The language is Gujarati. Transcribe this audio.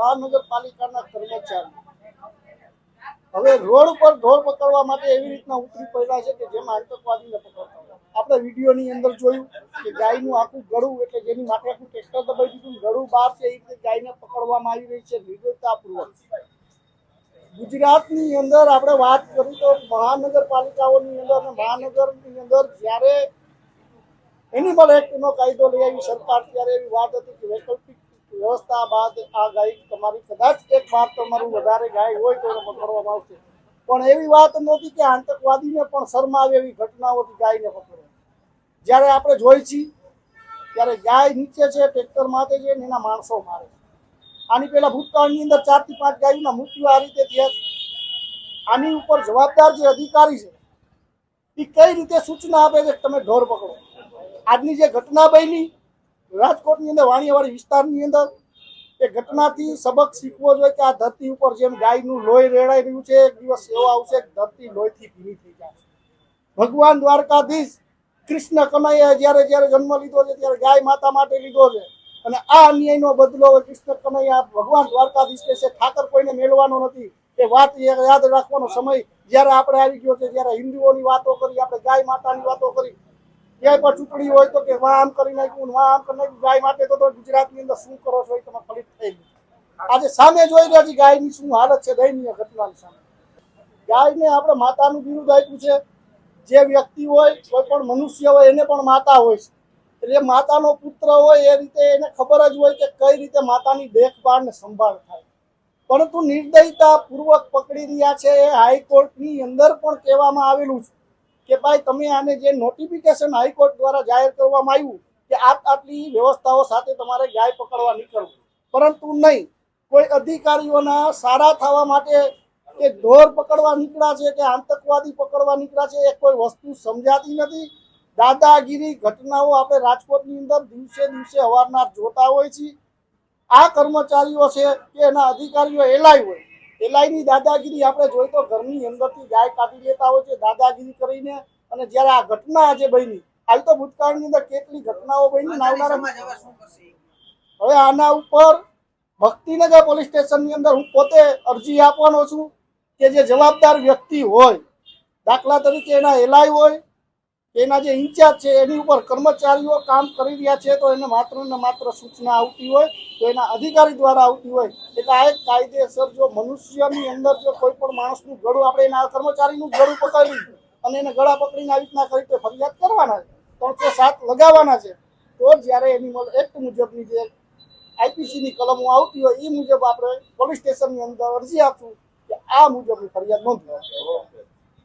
મહાનગરપાલિકાના કર્મચારી. હવે રોડ પર ઢોર પકડવા માટે એવી રીતના ઉતરી પડ્યા છે કે જેમાં આતંકવાદીને પકડતા આપણે વિડીયોની અંદર જોયું કે ગાયનું આખું ગળું એટલે જેની માટે આખું ટ્રેક્ટર દબાઈ દીધું, ગળું બહાર છે, એ રીતે ગાયને પકડવામાં આવી રહી છે નિર્દયતાપૂર્વક ગુજરાતની અંદર આપણે વાત કરી તો મહાનગરપાલિકાઓની અંદર અને મહાનગરની અંદર જ્યારે એનિમલ એક્ટનો કાયદો લઈ આવી સરકાર, ત્યારે એવી વાત હતી કે વૈકલ્પિક વ્યવસ્થા બાદ આ ગાય તમારી કદાચ એક વાર તમારું વધારે ગાય હોય તો એને પકડવામાં આવશે. પણ એવી વાત નહોતી કે આતંકવાદીને પણ શરમાવે એવી ઘટનાઓથી ગાયને પકડે. જ્યારે આપણે જોઈ છીએ, ત્યારે ગાય નીચે છે, ટ્રેક્ટર માથે છે ને એના માણસો મારે છે. આની પહેલા ભૂતકાળની અંદર ચારથી પાંચ ગાયોના મૃત્યુ આ રીતે થયા છે. આની ઉપર જવાબદાર જે અધિકારી છે એ કઈ રીતે સૂચના આપે છે તમે ઢોર પકડો? આજની જે ઘટના બની રાજકોટની અંદર, વાણિયાવાડી વિસ્તારની અંદર એ ઘટનાથી સબક શીખવો જોઈએ કે આ ધરતી ઉપર જેમ ગાયનું લોહી રેડાઈ રહ્યું છે, એક દિવસ એવો આવશે ધરતી લોહીથી ભીની થઈ જશે. ભગવાન દ્વારકાધીશ કૃષ્ણ કનૈયા જ્યારે જ્યારે જન્મ લીધો છે, ત્યારે ગાય માતા માટે લીધો છે. અને આ અન્યાયનો બદલો કૃષ્ણ કનૈયા, ભગવાન દ્વારકાધીશ કહે છે, ઠાકર કોઈને મેળવાનો નથી. એ વાત યાદ રાખવાનો સમય જ્યારે આપણે આવી ગયો છે જ્યારે હિન્દુઓની વાતો કરી, આપણે ગાય માતાની વાતો કરી ક્યાંય પણ ચૂંટણી હોય તો કે વા આમ કરી નાખ્યું ને આમ કરી નાખ્યું, ગાય માટે તો ગુજરાતની અંદર શું કરો છો તમે ફલિત થઈ ગયું આજે સામે જોઈ રહ્યા છીએ ગાયની શું હાલત છે, દયનીય ઘટનાની સામે. ગાયને આપણે માતાનું બિરુદ આપ્યું છે. જે વ્યક્તિ હોય, કોઈ પણ મનુષ્ય હોય, એને પણ માતા હોય છે. એટલે માતાનો પુત્ર હોય, એ રીતે એને ખબર જ હોય કે કઈ રીતે માતાની દેખભાળ ને સંભાળ થાય. પરંતુ નિર્દયતા પૂર્વક પકડી રહ્યા છે એ હાઈકોર્ટની અંદર પણ કહેવામાં આવેલું છે. કે ભાઈ, તમે આને જે નોટિફિકેશન હાઈકોર્ટ દ્વારા જાહેર કરવામાં આવ્યું કે આટ આટલી વ્યવસ્થાઓ સાથે તમારે ગાય પકડવા નીકળવું. પરંતુ નહીં, કોઈ અધિકારીઓના સારા થવા માટે કે ઢોર પકડવા નીકળ્યા છે કે આતંકવાદી પકડવા નીકળ્યા છે એ કોઈ વસ્તુ સમજાતી નથી. દાદાગીરી ઘટનાઓ આપણે રાજકોટની અંદર દિવસે દિવસે અવારનવાર જોતા હોય છીએ. આ કર્મચારીઓ છે કે એના અધિકારીઓ એલાય હોય. એલાયની દાદાગીરી આપણે જોઈ તો ઘરની અંદરથી ગાય કાઢી લેતા હોય છે દાદાગીરી કરીને. અને જ્યારે આ ઘટના આજે બની હાલ તો ભૂતકાળની અંદર કેટલી ઘટનાઓ બની નાવનારા હવે આના ઉપર ભક્તિનગર પોલીસ સ્ટેશનની અંદર હું પોતે અરજી આપવાનો છું કે જે જવાબદાર વ્યક્તિ હોય દાખલા તરીકે એના એલાય હોય એના જે ઇન્ચાર્જ છે, એની ઉપર કર્મચારીઓ કામ કરી રહ્યા છે, તો એને માત્ર ને માત્ર સૂચના આવતી હોય, તો એના અધિકારી દ્વારા આવતી હોય. એટલે આ એક કાયદેસર જો મનુષ્યની અંદર જો કોઈ પણ માણસનું ગળું આપણે એના કર્મચારીનું ગળું પકડી અને એને ગળા પકડીને આવી રીતના કરી ફરિયાદ કરવાના છે ત્રણસો સાત લગાવવાના છે, તો જ્યારે એનિમલ એક્ટ મુજબની જે આઈપીસીની કલમો આવતી હોય એ મુજબ આપણે પોલીસ સ્ટેશનની અંદર અરજી આપશું કે આ મુજબની ફરિયાદ નોંધવા.